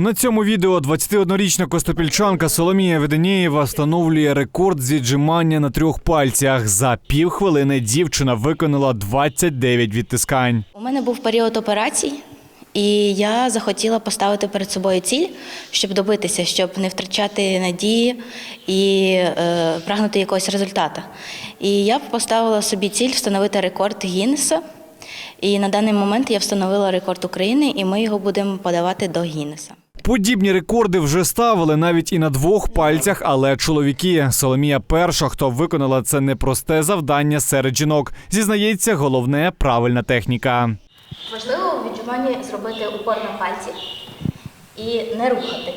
На цьому відео 21-річна костопільчанка Соломія Веденєєва встановлює рекорд з віджимання на трьох пальцях. За півхвилини дівчина виконала 29 відтискань. У мене був період операцій, і я захотіла поставити перед собою ціль, щоб добитися, щоб не втрачати надії і е, прагнути якогось результату. І я поставила собі ціль встановити рекорд Гіннеса. І на даний момент я встановила рекорд України, і ми його будемо подавати до Гіннеса. Подібні рекорди вже ставили навіть і на двох пальцях, але чоловіки. Соломія перша, хто виконала це непросте завдання серед жінок. Зізнається, головне правильна техніка. Важливо у віджиманні зробити упор на пальці і не рухати.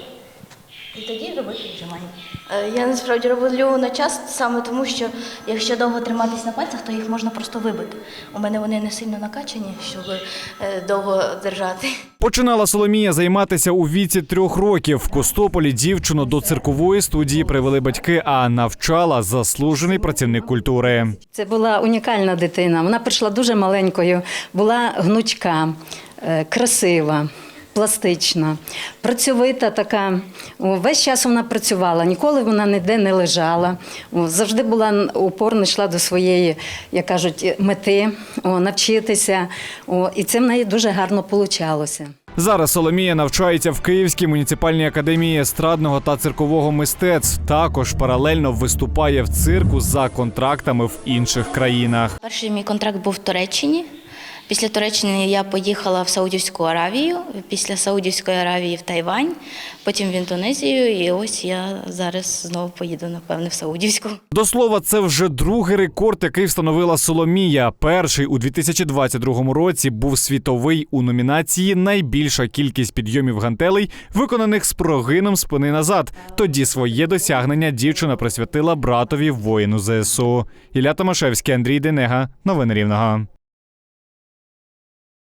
І тоді робити віджимання. Е, Я насправді роблю на час саме тому, що якщо довго триматись на пальцях, то їх можна просто вибити. У мене вони не сильно накачані, щоб е, довго держати. Починала Соломія займатися у віці трьох років. В Костополі дівчину до циркової студії привели батьки, а навчала заслужений працівник культури. Це була унікальна дитина. Вона прийшла дуже маленькою, була гнучка, е, красива. Пластична, працьовита така. Весь час вона працювала, ніколи вона ніде не лежала. Завжди була упорно йшла до своєї, як кажуть, мети навчитися. І це в неї дуже гарно получалося. Зараз Соломія навчається в Київській муніципальній академії естрадного та циркового мистецтв. Також паралельно виступає в цирку за контрактами в інших країнах. Перший мій контракт був в Туреччині. Після Туреччини я поїхала в Саудівську Аравію, після Саудівської Аравії в Тайвань, потім в Індонезію, і ось я зараз знову поїду, напевне, в Саудівську. До слова, це вже другий рекорд, який встановила Соломія. Перший у 2022 році був світовий у номінації Найбільша кількість підйомів гантелей, виконаних з прогином спини назад. Тоді своє досягнення дівчина присвятила братові воїну ЗСУ. Ілля Томашевський, Андрій Денега. Новини Рівного.